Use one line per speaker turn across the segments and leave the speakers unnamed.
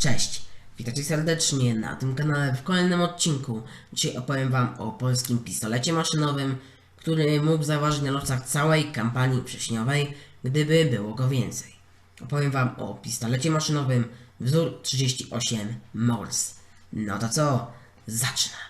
Cześć, witajcie serdecznie na tym kanale w kolejnym odcinku. Dzisiaj opowiem Wam o polskim pistolecie maszynowym, który mógł zaważyć na losach całej kampanii wrześniowej, gdyby było go więcej. Opowiem Wam o pistolecie maszynowym wzór 38 Morse. No to co? Zaczynamy!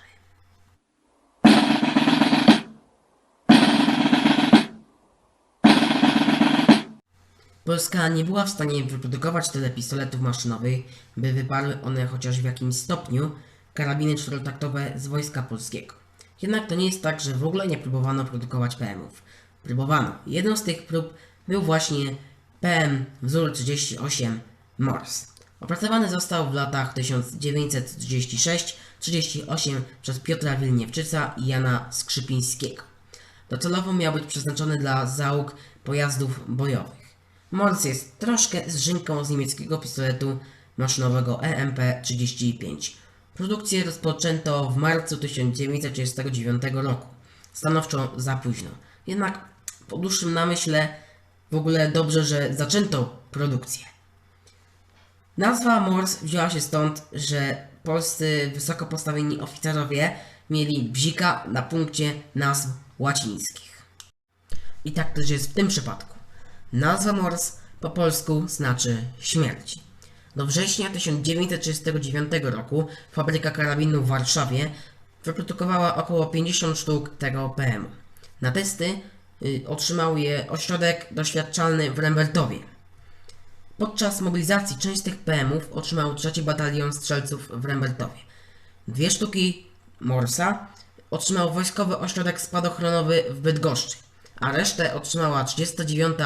Polska nie była w stanie wyprodukować tyle pistoletów maszynowych, by wyparły one chociaż w jakimś stopniu karabiny czterotaktowe z wojska polskiego. Jednak to nie jest tak, że w ogóle nie próbowano produkować PM-ów. Próbowano. Jedną z tych prób był właśnie PM wzór 38 Morse. Opracowany został w latach 1936-38 przez Piotra Wilniewczyca i Jana Skrzypińskiego. Docelowo miał być przeznaczony dla załóg pojazdów bojowych. Morse jest troszkę zżynką z niemieckiego pistoletu maszynowego E EMP-35. Produkcję rozpoczęto w marcu 1939 roku. Stanowczo za późno. Jednak po dłuższym namyśle w ogóle dobrze, że zaczęto produkcję. Nazwa Morse wzięła się stąd, że polscy wysoko postawieni oficerowie mieli bzika na punkcie nazw łacińskich. I tak też jest w tym przypadku. Nazwa Morse po polsku znaczy śmierć. Do września 1939 roku fabryka karabinów w Warszawie wyprodukowała około 50 sztuk tego PM-u. Na testy y, otrzymał je ośrodek doświadczalny w Rembertowie. Podczas mobilizacji część tych PM-ów otrzymał trzeci batalion strzelców w Rembertowie. Dwie sztuki Morsa otrzymał Wojskowy Ośrodek Spadochronowy w Bydgoszczy, a resztę otrzymała 39.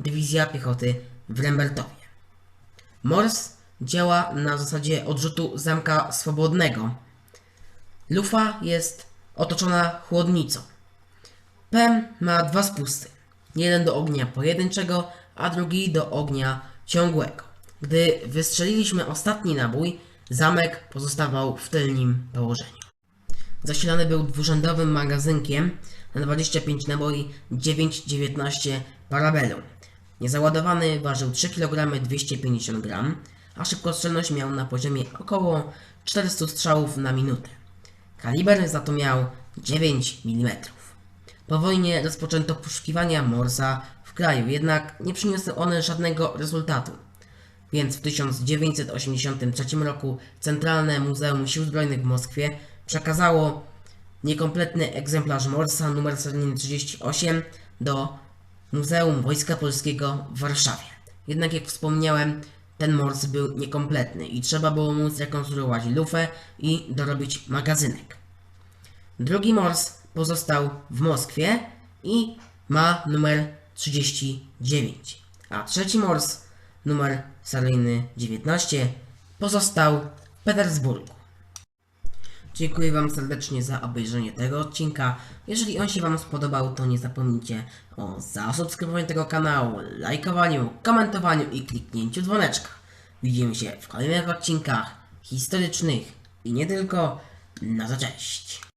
Dywizja Piechoty w Rembertowie. Mors działa na zasadzie odrzutu zamka swobodnego. Lufa jest otoczona chłodnicą. PEM ma dwa spusty. Jeden do ognia pojedynczego, a drugi do ognia ciągłego. Gdy wystrzeliliśmy ostatni nabój, zamek pozostawał w tylnym położeniu. Zasilany był dwurzędowym magazynkiem na 25 naboi 9,19 parabellum. Niezaładowany ważył 3 kg 250 g, a szybkostrzelność miał na poziomie około 400 strzałów na minutę. Kaliber za to miał 9 mm. Po wojnie rozpoczęto poszukiwania Morsa w kraju, jednak nie przyniosły one żadnego rezultatu. Więc w 1983 roku Centralne Muzeum Sił Zbrojnych w Moskwie przekazało niekompletny egzemplarz Morsa numer seryjny 38 do Muzeum Wojska Polskiego w Warszawie. Jednak jak wspomniałem, ten Mors był niekompletny i trzeba było mu zrekonstruować lufę i dorobić magazynek. Drugi Mors pozostał w Moskwie i ma numer 39, a trzeci Mors, numer seryjny 19, pozostał w Petersburgu. Dziękuję Wam serdecznie za obejrzenie tego odcinka. Jeżeli on się Wam spodobał, to nie zapomnijcie o zasubskrybowaniu tego kanału, lajkowaniu, komentowaniu i kliknięciu dzwoneczka. Widzimy się w kolejnych odcinkach historycznych i nie tylko. Na to cześć!